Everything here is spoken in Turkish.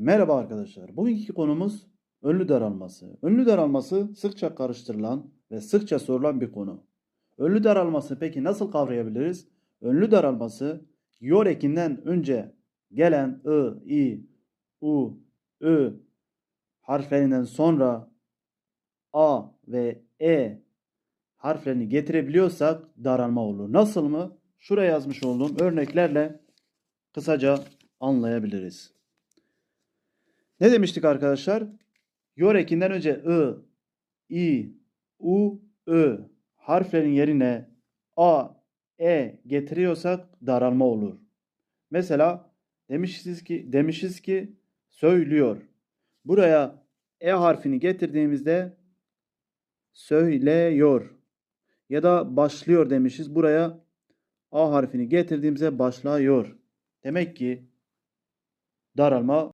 Merhaba arkadaşlar. Bugünkü konumuz önlü daralması. Önlü daralması sıkça karıştırılan ve sıkça sorulan bir konu. Önlü daralması peki nasıl kavrayabiliriz? Önlü daralması yor ekinden önce gelen ı, i, u, ö harflerinden sonra a ve e harflerini getirebiliyorsak daralma olur. Nasıl mı? Şuraya yazmış olduğum örneklerle kısaca anlayabiliriz. Ne demiştik arkadaşlar? Yor ekinden önce ı, i, u, ö harflerin yerine a, e getiriyorsak daralma olur. Mesela demişiz ki demişiz ki söylüyor. Buraya e harfini getirdiğimizde söylüyor. Ya da başlıyor demişiz. Buraya a harfini getirdiğimizde başlıyor. Demek ki daralma